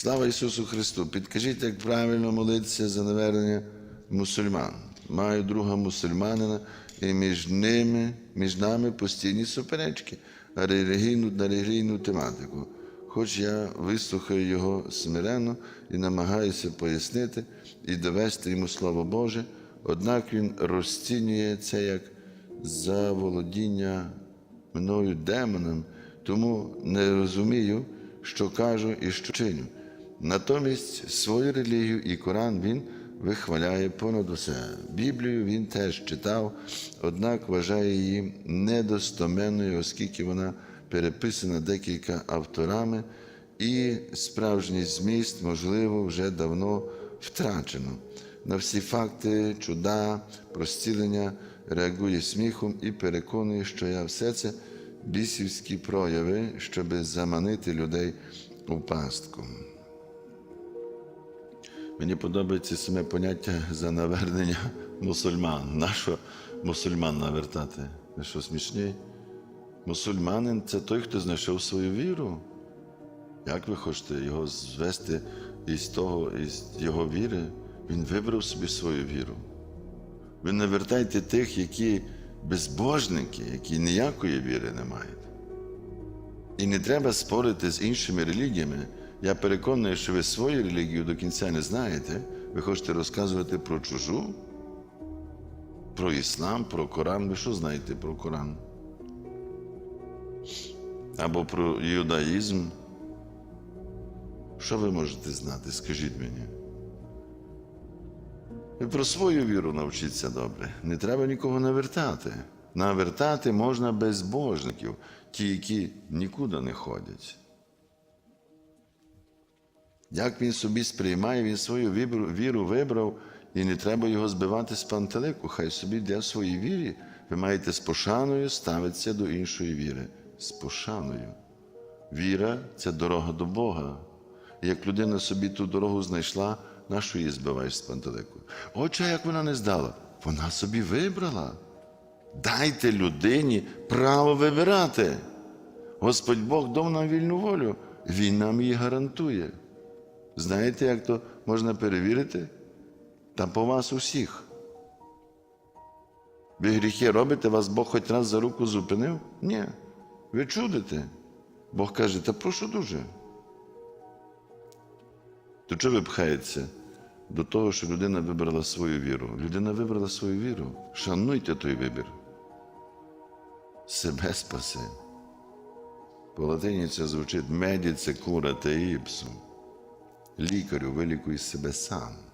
Слава Ісусу Христу! Підкажіть, як правильно молитися за навернення мусульман. Маю друга мусульманина, і між ними, між нами постійні суперечки на релігійну, на релігійну тематику. Хоч я вислухаю його смиренно і намагаюся пояснити і довести йому Слово Боже, однак він розцінює це як заволодіння мною демоном, тому не розумію, що кажу і що чиню. Натомість свою релігію і Коран він вихваляє понад усе. Біблію він теж читав, однак вважає її недостоменною, оскільки вона переписана декілька авторами, і справжній зміст, можливо, вже давно втрачено. На всі факти, чуда, простілення реагує сміхом і переконує, що я все це бісівські прояви, щоби заманити людей у пастку. Мені подобається саме поняття за навернення мусульман. Нащо мусульман навертати? Ви що смішні? Мусульманин це той, хто знайшов свою віру. Як ви хочете його звести із того, із його віри? Він вибрав собі свою віру. Ви не вертайте тих, які безбожники, які ніякої віри не мають. І не треба спорити з іншими релігіями. Я переконаний, що ви свою релігію до кінця не знаєте. Ви хочете розказувати про чужу, про іслам, про Коран. Ви що знаєте про Коран? Або про юдаїзм. Що ви можете знати? Скажіть мені. Ви про свою віру навчіться добре. Не треба нікого навертати. Навертати можна безбожників, ті, які нікуди не ходять. Як він собі сприймає, він свою віру вибрав, і не треба його збивати з пантелику. Хай собі йде в своїй вірі. Ви маєте з пошаною ставитися до іншої віри. З пошаною. Віра це дорога до Бога. Як людина собі ту дорогу знайшла, нашу її збиваєш з пантелику? Отже, як вона не здала, вона собі вибрала. Дайте людині право вибирати. Господь Бог дав нам вільну волю, Він нам її гарантує. Знаєте, як то можна перевірити? Та по вас усіх. Ви гріхи робите, вас Бог хоч раз за руку зупинив? Ні. Ви чудите. Бог каже, та прошу дуже. То чого ви пхаєтеся до того, що людина вибрала свою віру? Людина вибрала свою віру. Шануйте той вибір. Себе спаси. По латині це звучить медіце кура те іпсум. Лікарю вилікуй себе сам.